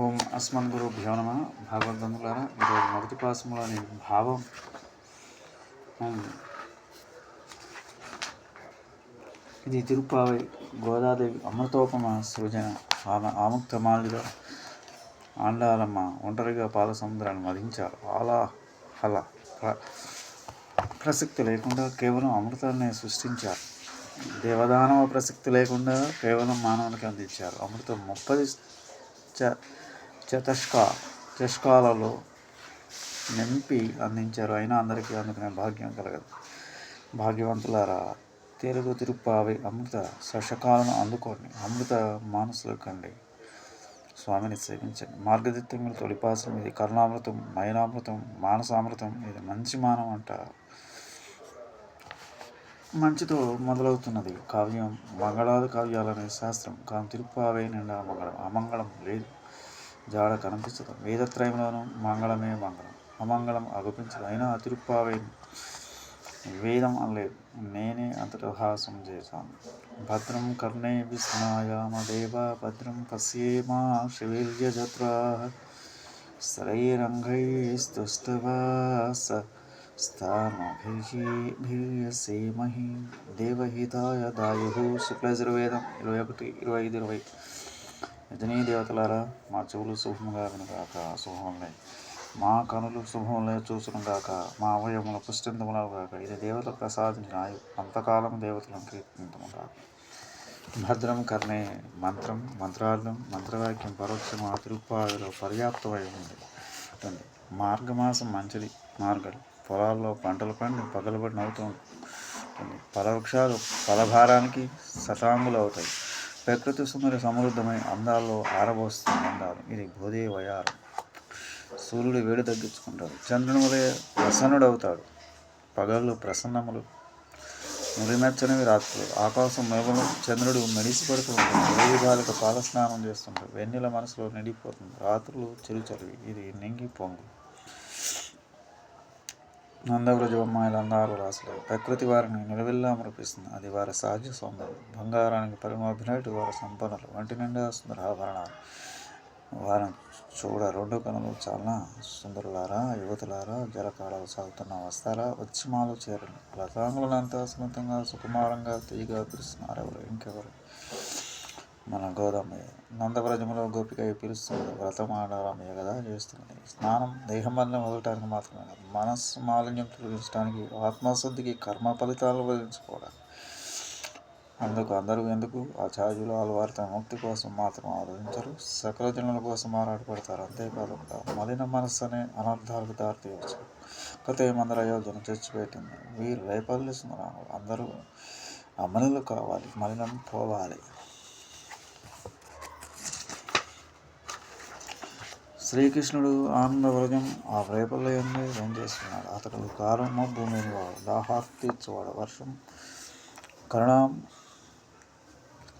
ఓం అస్మన్ గురు భ్యోనమ భాగవతంలారా ఈరోజు మొదటి పాసంలోని భావం. ఇది తిరుప్పావై గోదాదేవి అమృతోపమ సృజన ఆమె ఆముక్త మాలిలో ఆండాలమ్మ ఒంటరిగా పాల సముద్రాన్ని మధించారు. అలా అలా ప్రసక్తి లేకుండా కేవలం అమృతాన్ని సృష్టించారు. దేవదానవ ప్రసక్తి లేకుండా కేవలం మానవునికి అందించారు. అమృతం ముప్పది చ చతుష్క చష్కాలలో నింపి అందించారు. అయినా అందరికీ అందుకునే భాగ్యం కలగదు. భాగ్యవంతులారా తెలుగు తిరుప్పావి అమృత శశకాలను అందుకోండి. అమృత మానసులు కండి. స్వామిని సేవించండి. మార్గదిత్యములు తొలిపాసం ఇది. కరుణామృతం మైనామృతం మానసామృతం ఇది. మంచి మానం అంటారు మంచితో మొదలవుతున్నది. కావ్యం మంగళాది కావ్యాలనే శాస్త్రం. కానీ తిరుప్పావే నిండా మంగళం అమంగళం లేదు. జాడ కనిపిస్తుంది. వేదత్రయంలోను మంగళమే మంగళం. అమంగళం అగుపించదు అయినా తిరుప్పావే వేదం అనలేదు. నేనే అంతటహాసం చేశాను. భద్రం కర్ణే విస్నాయామ దేవ భద్రం పశ్యేమా శివీర్యజత్రా. స్థైరంగైస్తుష్టవాస స్థానభిర్యసేమహి దేవహితాయ దాయు. శుక్లయజుర్వేదం ఇరవై ఒకటి ఇరవై ఐదు ఇరవై యజనీ దేవతలారా మా చెవులు శుభముగా వినగాక శుభములై. మా కనులు శుభములే చూసునుగాక మా అవయముల పుష్టింతములగాక. ఇది దేవత ప్రసాదించిన ఆయు. అంతకాలం దేవతలను కీర్తింతముగాక. భద్రం కర్ణే మంత్రం మంత్రార్థం మంత్రవాక్యం పరోక్షం ఆ తిరుప్పావిలో పర్యాప్తమై ఉంది. ఉంటుంది మార్గమాసం మంచిది. మార్గం పొలాల్లో పంటలు పండి పగలబడి నవ్వుతూ ఉంటుంది. ఫలవృక్షాలు ఫలభారానికి శతాంగులు అవుతాయి ప్రకృతి సుందర సమృద్ధమై అందాల్లో ఆరబోస్తుంది అందాలు. ఇది భూదే వయారం. సూర్యుడు వేడి తగ్గించుకుంటాడు. చంద్రుని వలె ప్రసన్నుడవుతాడు. పగళ్ళు ప్రసన్నములు. మురిమెచ్చనివి రాత్రులు. ఆకాశం మేఘము చంద్రుడు మెడిసిపడుతూ ఉంటాడు. వేయి స్నానం చేస్తుంటాడు. వెన్నెల మనసులో నిండిపోతుంది. రాత్రులు చిరుచలివి ఇది నింగి పొంగు. నందవ్రజమ్మాయిలు అందాలు రాసలేదు ప్రకృతి వారిని నిలవిల్లా మురిపిస్తుంది. అది వారి సహజ సౌందర్యం. బంగారానికి పరిమోభినట్టు వారి సంపన్నులు వంటి నిండా సుందర ఆభరణాలు వారిని చూడ రెండు కనులు చాలా సుందరులారా యువతులారా జలకాడలు సాగుతున్న వస్తారా వచ్చిమాలు చేరండి లతాంగులంతా సున్నితంగా సుకుమారంగా తీయగా పిలుస్తున్నారు ఎవరు ఇంకెవరు? మన గోదామయ్య నందవ్రజములో గోపిక పిలుస్తుంది వ్రతం ఆడారమయ్య కదా చేస్తుంది స్నానం దేహమల్ని వదలటానికి మాత్రమే కాదు మనస్సు మాలిన్యం తొలగించడానికి ఆత్మశుద్ధికి కర్మ ఫలితాలు వదిలించుకోవడానికి. అందుకు అందరూ ఎందుకు? ఆచార్యులు వారి తన ముక్తి కోసం మాత్రం ఆలోచించరు సకల జనుల కోసం ఆరాటపడతారు. అంతేకాకుండా మలిన మనస్సు అనే అనర్థాలకు దారితీయవచ్చు. కథ ఏమందరూ యోజన చచ్చిపెట్టింది వీరు రేపల్లి సుందరాములు. అందరూ అమలులు కావాలి మలినం పోవాలి. శ్రీకృష్ణుడు ఆనందవ్రజం ఆ రేపల్లయంలో ఏం చేస్తున్నాడు? అతడు కారమ్మ భూమిని వాడు. దాహార్తీర్చువాడు వర్షం కరుణం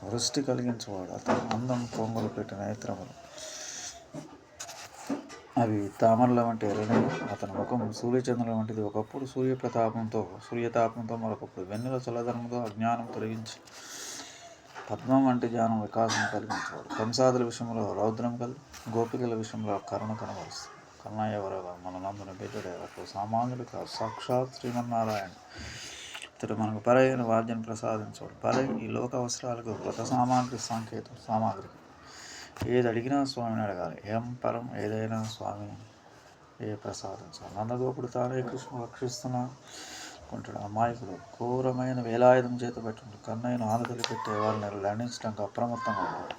వృష్టి కలిగించేవాడు. అతను అందం పొంగులు పెట్టిన నేత్రములు. అవి తామరల వంటి ఎర్రని. అతని ముఖం సూర్యచంద్రుల వంటిది. ఒకప్పుడు సూర్యప్రతాపంతో సూర్యతాపంతో మరొకప్పుడు వెన్నెల చల్లదనంతో అజ్ఞానం తొలగించి పద్మం వంటి జ్ఞానం వికాసం కలిగించేవాడు. కంసాదుల విషయంలో రౌద్రం కలిగి గోపికల విషయంలో కరుణ కనబరుస్తుంది. కన్నయ్య ఎవరో మన నందుని బిడ్డడే అప్పుడు సామాన్యుడు కాదు సాక్షాత్ శ్రీమన్నారాయణ. ఇతడు మనకు పరైన వాద్యం ప్రసాదించడు. పరై ఈ లోక అవసరాలకు కొత్త సామాగ్రి సంకేతం సామాగ్రి. ఏది అడిగినా స్వామిని అడగాలి. ఏం పరం ఏదైనా స్వామి ఏ ప్రసాదించాలి? నందగోపుడు తానే కృష్ణ రక్షిస్తున్నా అనుకుంటాడు అమాయకుడు ఘోరమైన వేలాయుధం చేత పెట్టుంటాడు కన్నయ్యను ఆనదలి పెట్టే వారిని లండించడానికి అప్రమత్తంగా ఉంటాడు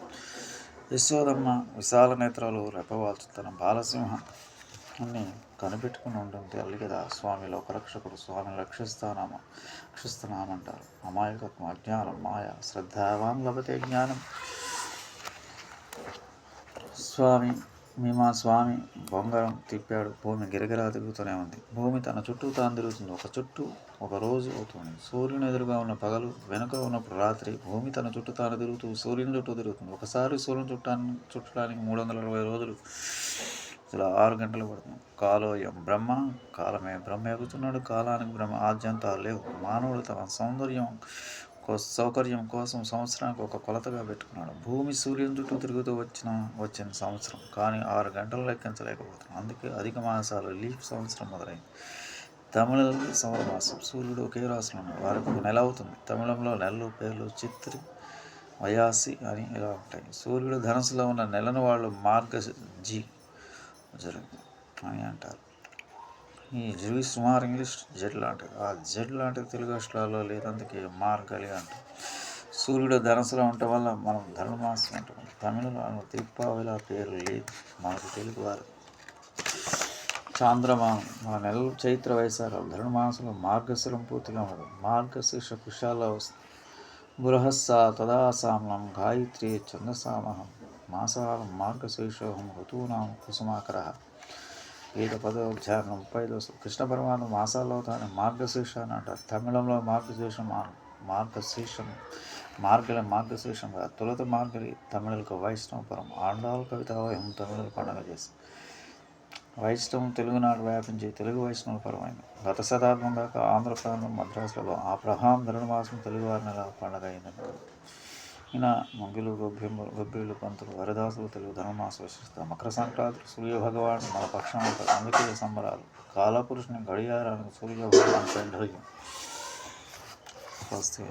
యశోదమ్మ విశాల నేత్రాలు రెప్పవాల్చు తన బాలసింహాన్ని కనిపెట్టుకుని ఉంటుంది తల్లి కదా స్వామి లోకరక్షకుడు. స్వామిని రక్షిస్తానామ రక్షిస్తున్నామంటారు అమాయకత్వం అజ్ఞానం మాయ శ్రద్ధావాన్ లభతే జ్ఞానం. స్వామి మీ మా స్వామి బొంగరం తిప్పాడు. భూమి గిరగిరా తిరుగుతూనే ఉంది. భూమి తన చుట్టూ తాను తిరుగుతుంది. ఒక చుట్టూ ఒక రోజు అవుతుంది. సూర్యుని ఎదురుగా ఉన్న పగలు వెనుక ఉన్నప్పుడు రాత్రి భూమి తన చుట్టూ తాను తిరుగుతూ సూర్యుని చుట్టూ తిరుగుతుంది. ఒకసారి సూర్యుని చుట్టాన్ని చుట్టడానికి మూడు వందల అరవై రోజులు ఇలా ఆరు గంటలు పడుతుంది. కాలోయం బ్రహ్మ కాలమే బ్రహ్మ ఎగుతున్నాడు కాలానికి బ్రహ్మ ఆద్యంతాలు లేవు. మానవుడు తన సౌందర్యం సౌకర్యం కోసం సంవత్సరానికి ఒక కొలతగా పెట్టుకున్నాడు. భూమి సూర్యుని చుట్టూ తిరుగుతూ వచ్చిన వచ్చిన సంవత్సరం. కానీ ఆరు గంటలు లెక్కించలేకపోతున్నాం అందుకే అధిక మాసాలు లీఫ్ సంవత్సరం మొదలైంది. తమిళంలో సౌరమాసం సూర్యుడు ఒకే రాశిలో ఉన్నాడు. వారికి ఒక నెల అవుతుంది. తమిళంలో నెలలు పేర్లు చిత్రి వయాసి అని ఇలా ఉంటాయి. సూర్యుడు ధనుసులో ఉన్న నెలను వాళ్ళు మార్గ జీ జరుగు అని అంటారు. జీవి సుమార్ ఇంగ్లీష్ జెడ్ లాంటిది. ఆ జెడ్ లాంటిది తెలుగు రాష్ట్రాల్లో లేదందుకే మార్గలి అంటారు సూర్యుడు ధనసులో ఉండటం వల్ల మనం ధనుమాసం అంటాం. తమిళలో ఆ పేరు లేదు మనకు తెలుగు వారు. చాంద్రమానం మన నెలలు చైత్ర వైశాఖాలు ధనుమాసంలో మార్గశిరం పూర్తిగా ఉండదు. మార్గశీర్ష కుశాల వస్తుంది బృహస్స తదాసామనం గాయత్రి ఛందసామహం. మాసాలం మార్గశీర్షోహం ఋతూనాం కుసుమాకర. గీత పదోధ్యాయం ముప్పై దోశ కృష్ణ పరమాత్మ మాసాల్లో తాను మార్గశీర్ష అని అంటారు. తమిళంలో మార్గశీర్షం మార్ మార్గశీర్షం. మార్గల మార్గశీర్షం కదా. తొలత మార్గలి తమిళకు వైష్ణవపురం ఆండాల్ కవిత తమిళ పండుగ చేసి. వైష్ణవం తెలుగునాడు వ్యాపించి తెలుగు వైష్ణవ పరమైంది. గత శతాబ్దం దాకా ఆంధ్ర ప్రాంతం మద్రాసులలో ఆ ప్రహాం ధనుమాసం తెలుగువారి నెల పండుగ అయిందని ఇలా మంగులు గొబ్బెమ్మ గొబ్బిళ్ళు పంతులు హరిదాసులు తెలుగు ధనుమాస విశిష్ట మకర సంక్రాంతి సూర్య భగవాన్ మన పక్షం అందుకే సంబరాలు. కాలపురుషుని గడియారానికి సూర్య భగవాన్ పెండోయం స్వస్తి